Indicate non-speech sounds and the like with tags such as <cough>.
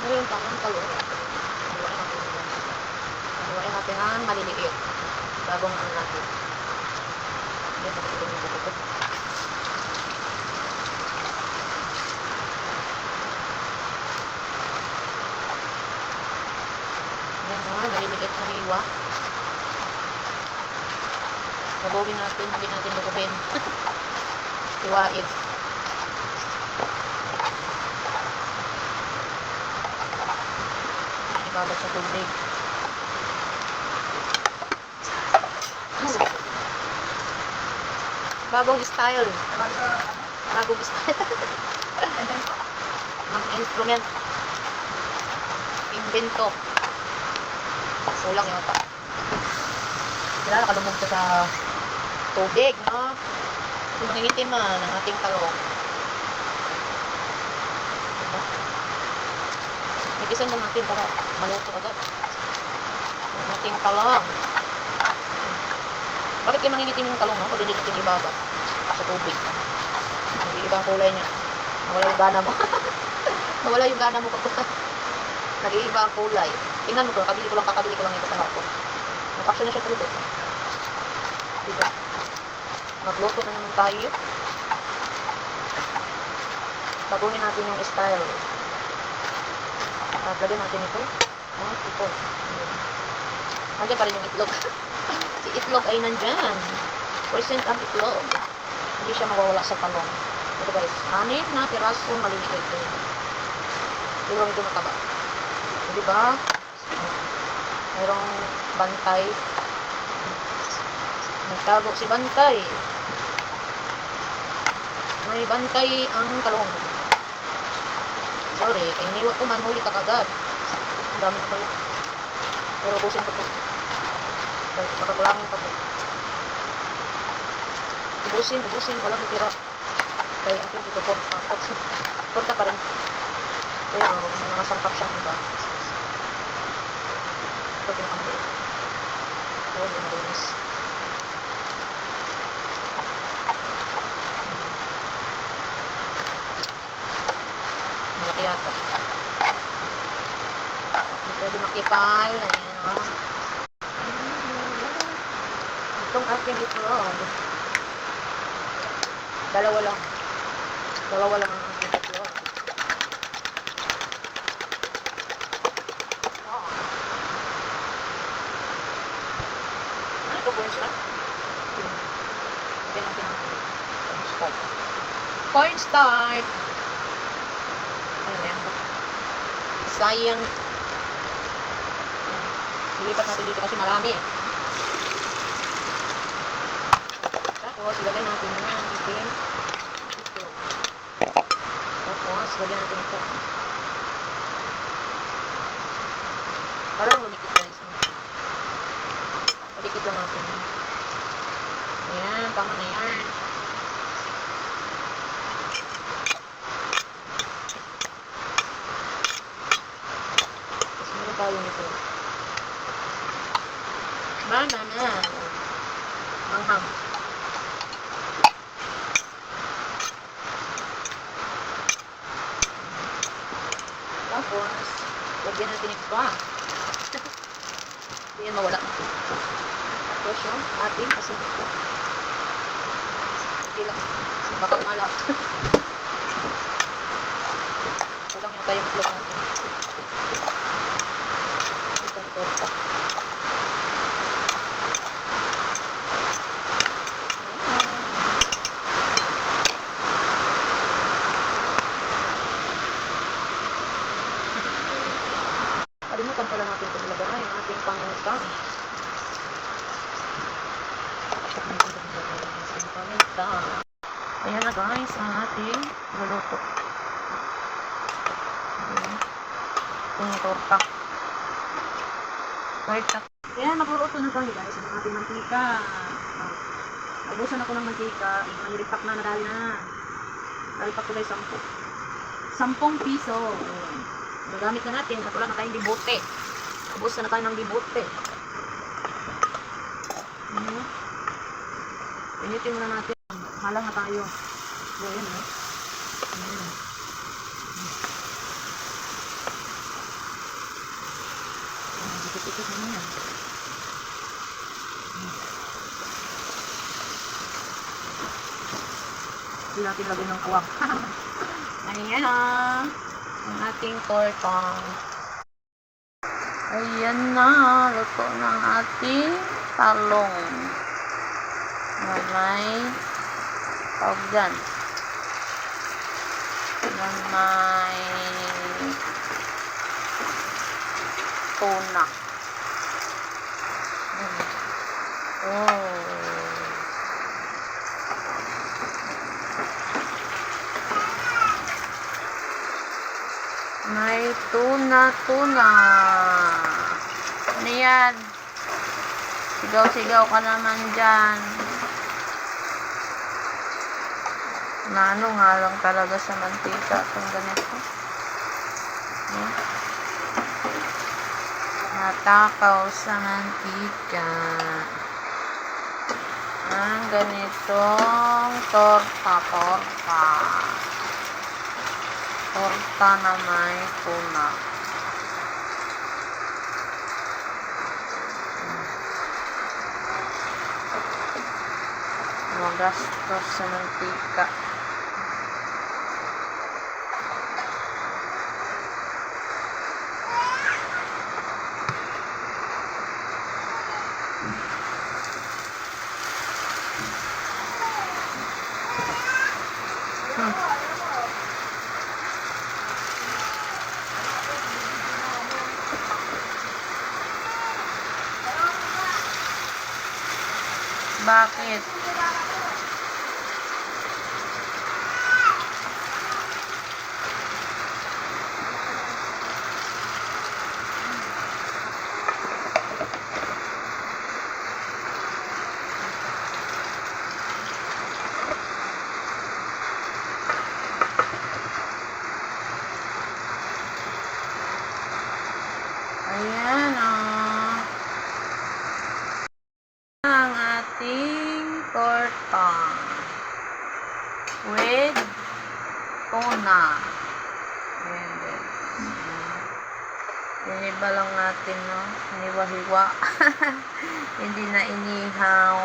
Ngayon pa ang talong. Haluin natin yan. Haluin natin ang maliliit. Bagong ano natin. Yan, tapos ito yung buto. Yan mga maliliit na hiwa. Nabogin natin, hindi natin lugubin. <laughs> Iwain. Ibabat sa tubig. Bagong style. Bagong style. <laughs> Ang instrument. Invento. Kulang yung otak. Sila nakalumog ka sa tubig, no? Kung makingitin man ang ating talong. Ipisan lang natin para maluto agad. Ang ating talong. Bakit kayo mangingitin yung talong, no? Pag hindi natin ibaba sa tubig. Ang kulay niya. Nawala yung gana mo. <laughs> Nawala yung gana mo pag Nag-iiba ang kulay. Tingnan mo ko, kabili ko lang, kakabili ko lang ito sa hapon. Napaksyon na siya tuloy. Diba? Magluto na naman tayo. Baguhin natin yung style. At lagyan natin ito. Mga ito. Nandiyan pa rin yung itlog. <laughs> si itlog ay nandyan. Present ang itlog. Hindi siya mawawala sa talong. Ito guys, anin na piraso maliliit. Pero ito mataba. Di ba? Mayroong bantay. Nagtago si bantay. May bantay ang talong. Sorry, kaya iniwa ko man ka kagad. Ang dami ko pala. Pero ubusin ko to. Dahil Makakulangin pa to. Ubusin, ubusin. Walang tira. Kaya akin dito po. Porta pa rin. Pero may mga sangkap siya. Diba? Ito yung kamay. Oo, yung malinis. Yata. Hindi pwede makipal. Ayan, oh. Itong aking itlog. Dalawa lang. Dalawa lang ang aking itlog. Oh. Ano ito po siya? Hindi natin Sayang. Lilipat natin dito kasi marami. Tapos, ilagay natin na ang. Ito. Tapos, lagyan natin ito. Parang lumikit guys. Palikit lang natin. Ayan, tama na yan. Banana. Manghang. Tapos, lagyan natin ito pa. Hindi yan mawala. Tapos yung ating asinito. Hindi lang. Baka malap. Ito lang yung tayong itlog natin. Ito, ito, ito. Kalimutan pala natin ito ilagay ang ating pangutang. Ayan na guys, ang ating luluto. Yung torta. Torta. Ayan, nagluluto na tayo guys. Ang ating mantika. Nabusan ako ng mantika. May repack na, nadali na. Nalipak ko guys, 10. 10 piso. Gagamit na natin at wala na tayong libote. Ubus na tayo ng libote. Ano? Pinitin muna natin. Halang na tayo. So, ayan na. <laughs> Ayan. Tapos na yan. Hindi natin lagyan ng kawang. Ayan na. Ang ating torta. Ayan na. Luto ng ating talong. Na may tawag dyan. Na may tuna. Mm. Oh. May tuna-tuna. Ano yan? Sigaw-sigaw ka naman dyan. Nano nga lang talaga sa mantika itong ganito. Hmm? Natakaw sa mantika. Ang ganitong torta-torta. Torta na may tuna. Magastos sa mantika. Bakit? With tuna. Ayan guys. Hiniba lang natin, no? Hiniwa-hiwa. <laughs> Hindi na inihaw.